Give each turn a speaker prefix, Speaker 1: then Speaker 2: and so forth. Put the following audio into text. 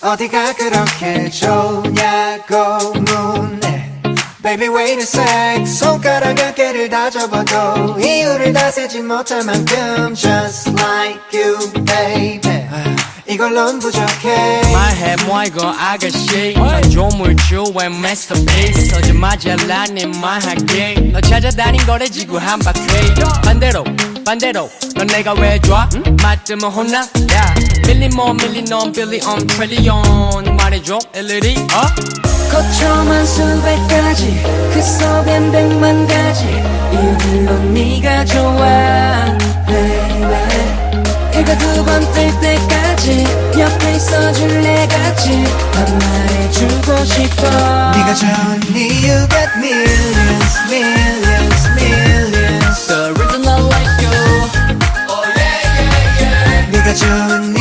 Speaker 1: 어디가 그렇게 좋냐고 묻네 Baby wait a sec. 손가락 몇 개를 다 접어도 이유를 다 세지 못할 만큼 Just like you baby. 이걸론 부족해.
Speaker 2: 말해 뭐 이거 아가씨. 넌 조물주의 masterpiece. 서지마자 란네 말할게 너 찾아다닌 거래 지구 한 바퀴. 반대로 반대로 넌 내가 왜 좋아? 맞으면 혼나? 야 밀리 뭐 밀리 넌 빌리 on 트릴리언 말해줘 일일이 어?
Speaker 3: 거쳐만 수백 가지 그 속엔 백만 가지 이유들로 네가 좋아 baby 해가 두 번 뜰 때까지 옆에 있어줄래 같이 난 말해주고 싶어
Speaker 1: 네가 좋은 이유가 millions millions 想你。